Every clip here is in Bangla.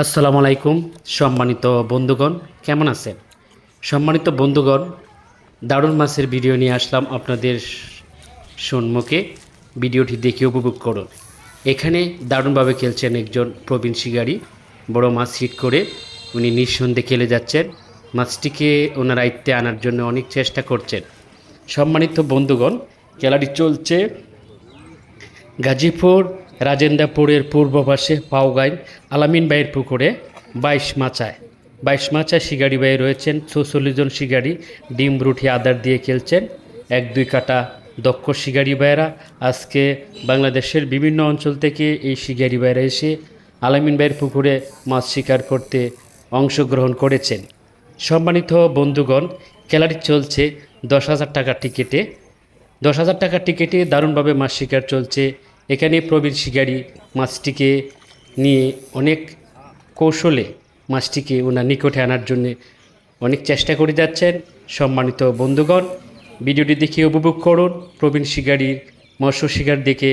আসসালামু আলাইকুম, সম্মানিত বন্ধুগণ, কেমন আছেন? সম্মানিত বন্ধুগণ, দারুণ মাছের ভিডিও নিয়ে আসলাম আপনাদের সম্মুখে। ভিডিওটি দেখে উপভোগ করুন। এখানে দারুণভাবে খেলছেন একজন প্রবীণ শিকারী, বড় মাছ হিট করে উনি নিঃসন্দেহে খেলে যাচ্ছেন। মাছটিকে ওনার আয়ত্তে আনার জন্য অনেক চেষ্টা করছেন। সম্মানিত বন্ধুগণ, খেলাটি চলছে গাজীপুর রাজেন্দ্রপুরের পূর্ব পাশে পাওগাইন আলামিন ভাইয়ের পুকুরে বাইশ মাচায়। বাইশ মাচায় শিকারি ভাই রয়েছেন, চৌচল্লিশ জন শিকারি ডিম, রুটি, আদার দিয়ে খেলছেন। এক, দুই কাটা দক্ষ শিকারি ভাইয়েরা আজকে বাংলাদেশের বিভিন্ন অঞ্চল থেকে এই শিকারি ভাইয়েরা এসে আলামিন ভাইয়ের পুকুরে মাছ শিকার করতে অংশগ্রহণ করেছেন। সম্মানিত বন্ধুগণ, খেলাটি চলছে দশ হাজার টাকার টিকিটে। দশ হাজার টাকার টিকিটে দারুণভাবে মাছ শিকার চলছে এখানে প্রবীণ শিকারি মাছটিকে নিয়ে অনেক কৌশলে মাছটিকে ওনার নিকটে আনার জন্য অনেক চেষ্টা করে যাচ্ছেন। সম্মানিত বন্ধুগণ, ভিডিওটি দেখে উপভোগ করুন। প্রবীণ শিকারির মৎস্য শিকার দেখে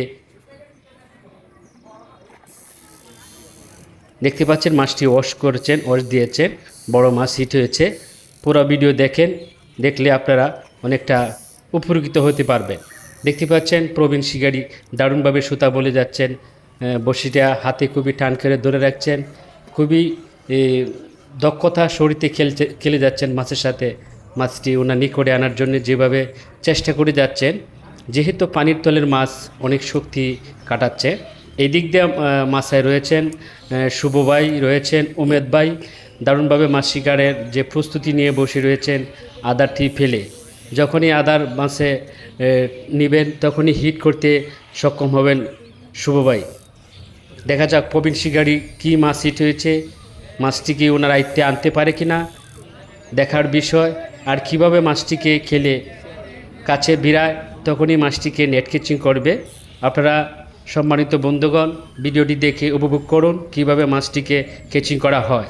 দেখতে পাচ্ছেন মাছটি ওয়াশ করেছেন, ওয়াশ দিয়েছেন। বড় মাছ হিট হয়েছে। পুরো ভিডিও দেখেন, দেখলে আপনারা অনেকটা উপকৃত হতে পারবেন। দেখতে পাচ্ছেন প্রবীণ শিকারী দারুণভাবে সুতা বলে যাচ্ছেন বড়শিটা হাতে খুবই টান করে ধরে রাখছেন খুবই দক্ষতা শরীরে খেলছে খেলে যাচ্ছেন মাছের সাথে। মাছটি ওনার নিকটে আনার জন্য যেভাবে চেষ্টা করে যাচ্ছেন যেহেতু পানির তলের মাছ অনেক শক্তি কাটাচ্ছে। এই দিক দিয়ে মাছায় রয়েছেন আহ, শুভ ভাই রয়েছেন উমেদ ভাই দারুণভাবে মাছ শিকারের যে প্রস্তুতি নিয়ে বসে রয়েছেন আদারটি ফেলে। যখনই আদার মাছে নেবেন, তখনই হিট করতে সক্ষম হবেন শুভ ভাই। দেখা যাক প্রবীণ শিকারি কী মাছ হিট হয়েছে মাছটিকে ওনার আয়ত্তে আনতে পারে কি না দেখার বিষয়। আর কীভাবে মাছটিকে খেলে কাছে বিড়ায় তখনই মাছটিকে নেট কেচিং করবে। আপনারা সম্মানিত বন্ধুগণ, ভিডিওটি দেখে উপভোগ করুন কীভাবে মাছটিকে কেচিং করা হয়।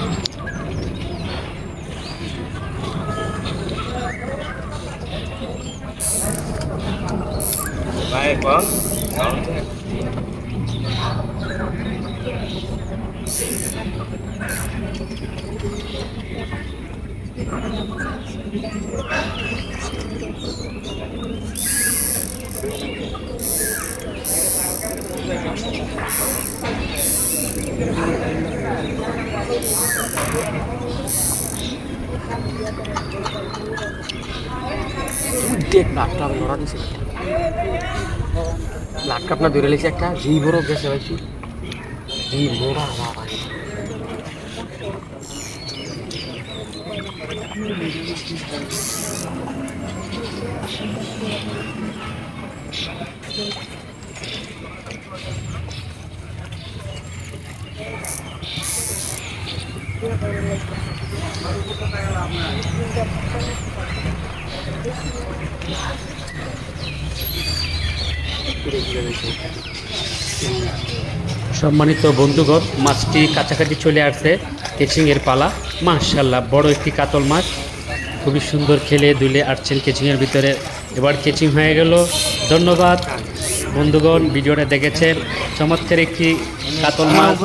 Eko. Udah, nggak orang di sini. লাটকা আপনার ধরে লেছি একটা। জি বড় গেছে ভাইছি জি মোড়া বাবা। সম্মানিত বন্ধুগণ, মাছটি কাছাকাছি চলে আসছে কেচিংয়ের পালা। মাশাল্লাহ বড় একটি কাতল মাছ। খুবই সুন্দর খেলে দুলে আসছেন কেচিংয়ের ভিতরে। এবার কেচিং হয়ে গেল। ধন্যবাদ। বন্ধুগণ, ভিডিওটা দেখেছেন। চমৎকার একটি কাতল মাছ।